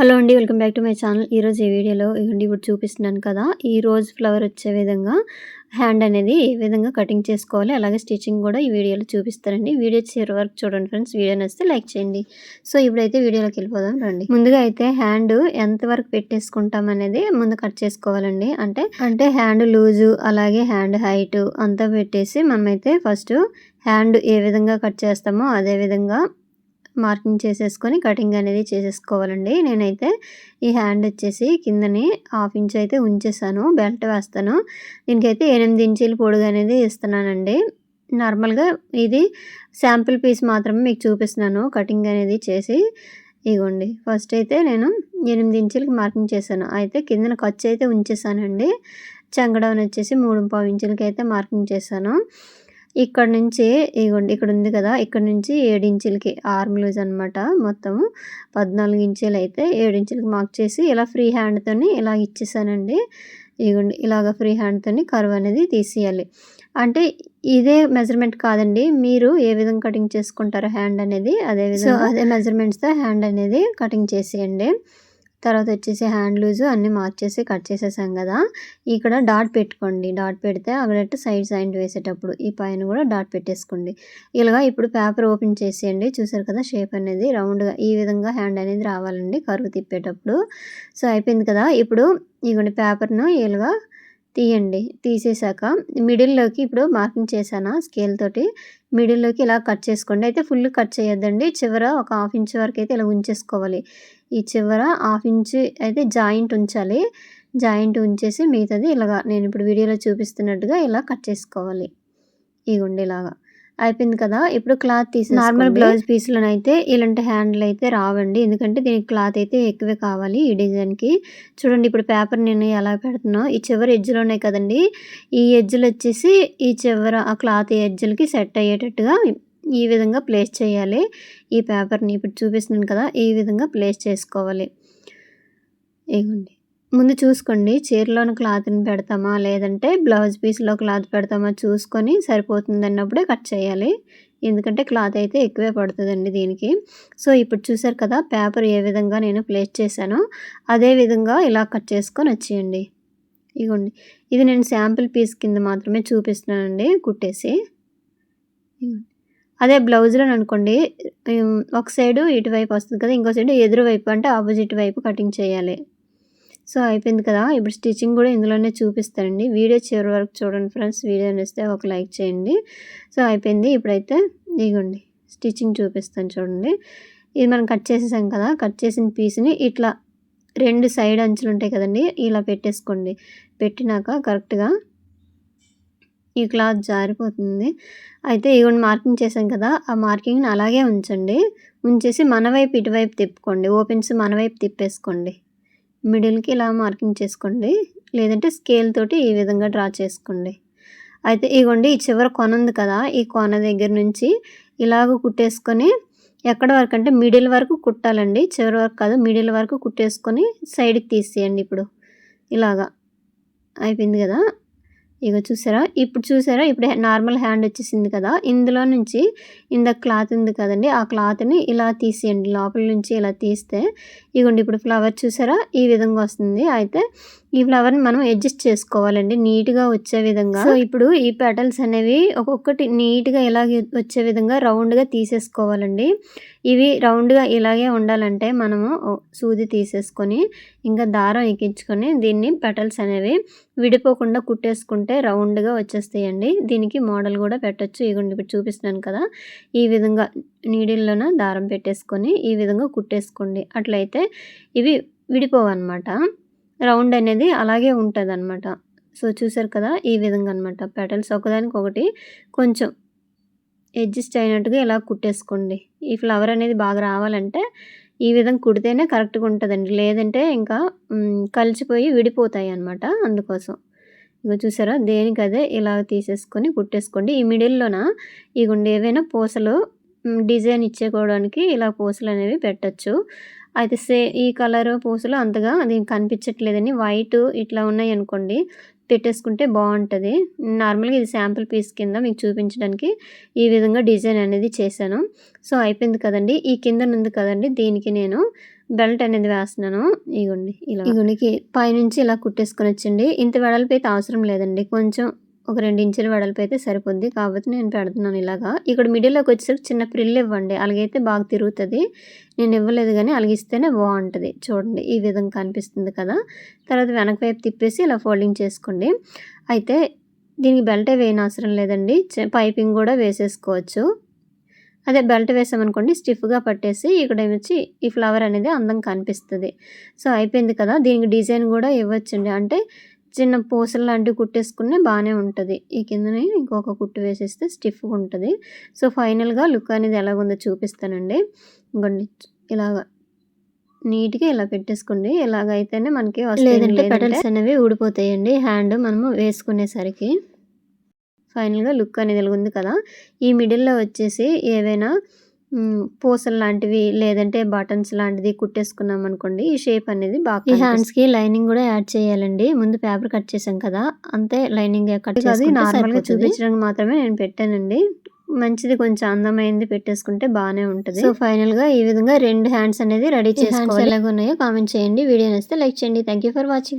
Hello అండి welcome back to my channel. ఈరోజు ఈ వీడియోలో ఇవ్వండి ఇప్పుడు చూపిస్తున్నాను కదా. ఈ రోజ్ ఫ్లవర్ వచ్చే విధంగా హ్యాండ్ అనేది ఏ విధంగా కటింగ్ చేసుకోవాలి అలాగే స్టిచ్చింగ్ కూడా ఈ వీడియోలో చూపిస్తారండి వీడియో చివరి వరకు చూడండి ఫ్రెండ్స్. వీడియో నచ్చితే లైక్ చేయండి. సో ఇప్పుడైతే వీడియోలోకి వెళ్ళిపోదాం రండి. ముందుగా అయితే హ్యాండ్ ఎంత వరకు పెట్టేసుకుంటాం అనేది ముందు కట్ చేసుకోవాలండి. అంటే అంటే హ్యాండ్ లూజు అలాగే హ్యాండ్ హైట్ అంతా పెట్టేసి మనమైతే ఫస్ట్ హ్యాండ్ ఏ విధంగా కట్ చేస్తామో అదే విధంగా మార్కింగ్ చేసేసుకొని కటింగ్ అనేది చేసేసుకోవాలండి. నేనైతే ఈ హ్యాండ్ వచ్చేసి కిందని హాఫ్ ఇంచ్ అయితే ఉంచేసాను బెల్ట్ వేస్తాను. దీనికైతే ఎనిమిది ఇంచీలు పొడుగు అనేది ఇస్తున్నానండి. నార్మల్గా ఇది శాంపిల్ పీస్ మాత్రమే మీకు చూపిస్తున్నాను కటింగ్ అనేది చేసి. ఇగోండి ఫస్ట్ అయితే నేను ఎనిమిది ఇంచులకి మార్కింగ్ చేశాను. అయితే కిందన ఖర్చు అయితే ఉంచేసానండి. చంగడౌన్ వచ్చేసి మూడు పావు ఇంచులకి అయితే మార్కింగ్ చేశాను. ఇక్కడ నుంచి ఇగోండి ఇక్కడ ఉంది కదా ఇక్కడ నుంచి ఏడు ఇంచులకి ఆర్మ్ లూజ్ అనమాట మొత్తం. పద్నాలుగు ఇంచులు అయితే ఏడు ఇంచులకి మార్క్ చేసి ఇలా ఫ్రీ హ్యాండ్తోని ఇలా ఇచ్చేసానండి. ఇగోండి ఇలాగ ఫ్రీ హ్యాండ్తోని కర్వ్ అనేది తీసేయాలి. అంటే ఇదే మెజర్మెంట్ కాదండి మీరు ఏ విధంగా కటింగ్ చేసుకుంటారో హ్యాండ్ అనేది అదే విధంగా అదే మెజర్మెంట్స్తో హ్యాండ్ అనేది కటింగ్ చేసేయండి. తర్వాత వచ్చేసి హ్యాండ్ లూజ్ అన్నీ మార్చేసి కట్ చేసేసాం కదా. ఇక్కడ డాట్ పెట్టుకోండి. డాట్ పెడితే అక్కడ సైడ్ సైడ్ వేసేటప్పుడు ఈ పైన కూడా డాట్ పెట్టేసుకోండి. ఇలాగా ఇప్పుడు పేపర్ ఓపెన్ చేసేయండి. చూసారు కదా షేప్ అనేది రౌండ్గా ఈ విధంగా హ్యాండ్ అనేది రావాలండి. కరువు తిప్పేటప్పుడు. సో అయిపోయింది కదా. ఇప్పుడు ఇగోండి పేపర్ను ఇలాగా తీయండి. తీసేసాక మిడిల్లోకి ఇప్పుడు మార్కింగ్ చేశాను స్కేల్ తోటి. మిడిల్లోకి ఇలా కట్ చేసుకోండి. అయితే ఫుల్ కట్ చేయొద్దండి. చివర ఒక హాఫ్ ఇంచ్ వరకు అయితే ఇలా ఉంచేసుకోవాలి. ఈ చివర హాఫ్ ఇంచ్ అయితే జాయింట్ ఉంచాలి. జాయింట్ ఉంచేసి మిగతాది ఇలాగా నేను ఇప్పుడు వీడియోలో చూపిస్తున్నట్టుగా ఇలా కట్ చేసుకోవాలి. ఇగుండి ఇలాగా. అయిపోయింది కదా. ఇప్పుడు క్లాత్ తీసి నార్మల్ బ్లౌజ్ పీస్లో అయితే ఇలాంటి హ్యాండిల్ అయితే రావండి. ఎందుకంటే దీనికి క్లాత్ అయితే ఎక్కువే కావాలి ఈ డిజైన్కి. చూడండి ఇప్పుడు పేపర్ నేను ఎలా పెడుతున్నా. ఈ చివరి ఎడ్జ్లో ఉన్నాయి కదండి. ఈ ఎడ్జ్లు వచ్చేసి ఈ చివర ఆ క్లాత్ ఎడ్జ్లకి సెట్ అయ్యేటట్టుగా ఈ విధంగా ప్లేస్ చేయాలి. ఈ పేపర్ని ఇప్పుడు చూపిస్తున్నాను కదా ఈ విధంగా ప్లేస్ చేసుకోవాలి. ఇగోండి. ముందు చూసుకోండి. చీరలోని క్లాత్ని పెడతామా? లేదంటే బ్లౌజ్ పీస్లో క్లాత్ పెడతామా? చూసుకొని సరిపోతుంది అన్నప్పుడే కట్ చేయాలి. ఎందుకంటే క్లాత్ అయితే ఎక్కువే పడుతుందండి దీనికి. సో ఇప్పుడు చూసారు కదా పేపర్ ఏ విధంగా నేను ప్లేస్ చేశానో అదే విధంగా ఇలా కట్ చేసుకొని వచ్చేయండి. ఇగోండి. ఇది నేను శాంపిల్ పీస్ కింద మాత్రమే చూపిస్తున్నానండి కుట్టేసి. అదే బ్లౌజ్లో అనుకోండి ఒక సైడు ఇటువైపు వస్తుంది కదా ఇంకో సైడు ఎదురు వైపు అంటే ఆపోజిట్ వైపు కటింగ్ చేయాలి. సో అయిపోయింది కదా. ఇప్పుడు స్టిచ్చింగ్ కూడా ఇందులోనే చూపిస్తానండి. వీడియో చివరి వరకు చూడండి ఫ్రెండ్స్. వీడియో నేస్తే ఒక లైక్ చేయండి. సో అయిపోయింది. ఇప్పుడైతే ఇదిగోండి స్టిచ్చింగ్ చూపిస్తాను చూడండి. ఇది మనం కట్ చేసేసాం కదా. కట్ చేసిన పీస్ని ఇట్లా రెండు సైడ్ అంచులు ఉంటాయి కదండి. ఇలా పెట్టేసుకోండి. పెట్టినాక కరెక్ట్గా ఈ క్లాత్ జారిపోతుంది. అయితే ఇవన్నీ మార్కింగ్ చేసాం కదా. ఆ మార్కింగ్ని అలాగే ఉంచండి. ఉంచేసి మన వైపు ఇటువైపు తిప్పుకోండి. ఓపెన్స్ మన వైపు తిప్పేసుకోండి. మిడిల్కి ఇలా మార్కింగ్ చేసుకోండి. లేదంటే స్కేల్ తోటి ఈ విధంగా డ్రా చేసుకోండి. అయితే ఇగోండి ఈ చివర కొన ఉంది కదా ఈ కొన దగ్గర నుంచి ఇలాగ కుట్టేసుకొని ఎక్కడ వరకు అంటే మిడిల్ వరకు కుట్టాలండి. చివరి వరకు కాదు మిడిల్ వరకు కుట్టేసుకొని సైడ్కి తీసేయండి ఇప్పుడు. ఇలాగా. అయిపోయింది కదా? ఇక చూసారా? ఇప్పుడు చూసారా? ఇప్పుడు నార్మల్ హ్యాండ్ వచ్చేసింది కదా? ఇందులో నుంచి ఇందాక క్లాత్ ఉంది కదండి ఆ క్లాత్ని ఇలా తీసేయండి. లోపల నుంచి ఇలా తీస్తే ఇగోండి ఇప్పుడు ఫ్లవర్ చూసారా? ఈ విధంగా వస్తుంది. అయితే ఈ ఫ్లవర్ని మనం అడ్జస్ట్ చేసుకోవాలండి నీట్గా వచ్చే విధంగా. సో ఇప్పుడు ఈ పెటల్స్ అనేవి ఒక్కొక్కటి నీట్గా ఇలాగే వచ్చే విధంగా రౌండ్గా తీసేసుకోవాలండి. ఇవి రౌండ్గా ఇలాగే ఉండాలంటే మనము సూది తీసేసుకొని ఇంకా దారం ఎక్కించుకొని దీన్ని పెటల్స్ అనేవి విడిపోకుండా కుట్టేసుకుంటే రౌండ్గా వచ్చేస్తాయండి. దీనికి మోడల్ కూడా పెట్టచ్చు. ఇగోండి ఇప్పుడు చూపిస్తున్నాను కదా. ఈ విధంగా నీడిల్లోన దారం పెట్టేసుకొని ఈ విధంగా కుట్టేసుకోండి. అట్లయితే ఇవి విడిపోవన్నమాట. రౌండ్ అనేది అలాగే ఉంటుంది అనమాట సో చూసారు కదా? ఈ విధంగా అనమాట పెటల్స్ ఒకదానికి ఒకటి కొంచెం అడ్జస్ట్ అయినట్టుగా ఇలా కుట్టేసుకోండి. ఈ ఫ్లవర్ అనేది బాగా రావాలంటే ఈ విధంగా కుడితేనే కరెక్ట్గా ఉంటుందండి. లేదంటే ఇంకా కలిసిపోయి విడిపోతాయి అనమాట అందుకోసం. ఇక చూసారా? దేనికి అదే ఇలా తీసేసుకొని కుట్టేసుకోండి. ఈ మిడిల్లోన ఇగుండి ఏవైనా పూసలు డిజైన్ ఇచ్చేకోవడానికి ఇలా పూసలు అనేవి పెట్టచ్చు. అయితే సే ఈ కలర్ పూసలు అంతగా అది కనిపించట్లేదని వైట్ ఇట్లా ఉన్నాయి అనుకోండి పెట్టేసుకుంటే బాగుంటుంది. నార్మల్గా ఇది శాంపుల్ పీస్ కింద మీకు చూపించడానికి ఈ విధంగా డిజైన్ అనేది చేశాను. సో అయిపోయింది కదండి. ఈ కింద ఉంది కదండి. దీనికి నేను బెల్ట్ అనేది వేస్తున్నాను. ఇగోండి ఇలా. ఇగోనికి పైనుంచి ఇలా కుట్టేసుకొని వచ్చండి ఇంత వెడల్పు అయితే అవసరం లేదండి. కొంచెం ఒక రెండు ఇంచుల వెడల్పు అయితే సరిపోద్ది. కాబట్టి నేను పెడుతున్నాను ఇలాగా. ఇక్కడ మిడిల్లోకి వచ్చేసరికి చిన్న ప్రిల్ ఇవ్వండి. అలాగైతే బాగా తిరుగుతుంది. నేను ఇవ్వలేదు కానీ అలగిస్తేనే బాగుంటుంది. చూడండి ఈ విధంగా కనిపిస్తుంది కదా. తర్వాత వెనక వైపు తిప్పేసి ఇలా ఫోల్డింగ్ చేసుకోండి. అయితే దీనికి బెల్టే వేయని అవసరం లేదండి. పైపింగ్ కూడా వేసేసుకోవచ్చు. అదే బెల్ట్ వేసామనుకోండి స్టిఫ్గా పట్టేసి ఇక్కడ వచ్చి ఈ ఫ్లవర్ అనేది అందంగా కనిపిస్తుంది. సో అయిపోయింది కదా. దీనికి డిజైన్ కూడా ఇవ్వచ్చండి. అంటే చిన్న పూసలు లాంటివి కుట్టేసుకునే బాగానే ఉంటుంది. ఈ కిందనే ఇంకొక కుట్టు వేసేస్తే స్టిఫ్గా ఉంటుంది. సో ఫైనల్గా లుక్ అనేది ఎలాగుందో చూపిస్తానండి. ఇంకోండి ఇలాగా నీట్గా ఇలా పెట్టేసుకోండి. ఇలాగైతేనే మనకి లేదంటే పెటల్స్ అనేవి ఊడిపోతాయండి. హ్యాండ్ మనము వేసుకునేసరికి ఫైనల్గా లుక్ అనేది ఉంది కదా. ఈ మిడిల్లో వచ్చేసి ఏవైనా పూసలు లాంటివి లేదంటే బటన్స్ లాంటిది కుట్టేసుకున్నాం అనుకోండి ఈ షేప్ అనేది బాగా ఈ హ్యాండ్స్కి లైనింగ్ కూడా యాడ్ చేయాలండి. ముందు పేపర్ కట్ చేసాం కదా అంతే లైనింగ్ కట్ చేసి నార్మల్గా చూపించడానికి మాత్రమే నేను పెట్టానండి. మంచిది కొంచెం అందమైంది పెట్టేసుకుంటే బాగానే ఉంటుంది. సో ఫైనల్గా ఈ విధంగా రెండు హ్యాండ్స్ అనేది రెడీ చేసుకోవాలి. ఎలాగ ఉన్నాయో కామెంట్ చేయండి. వీడియో నచ్చితే లైక్ చేయండి. Thank for watching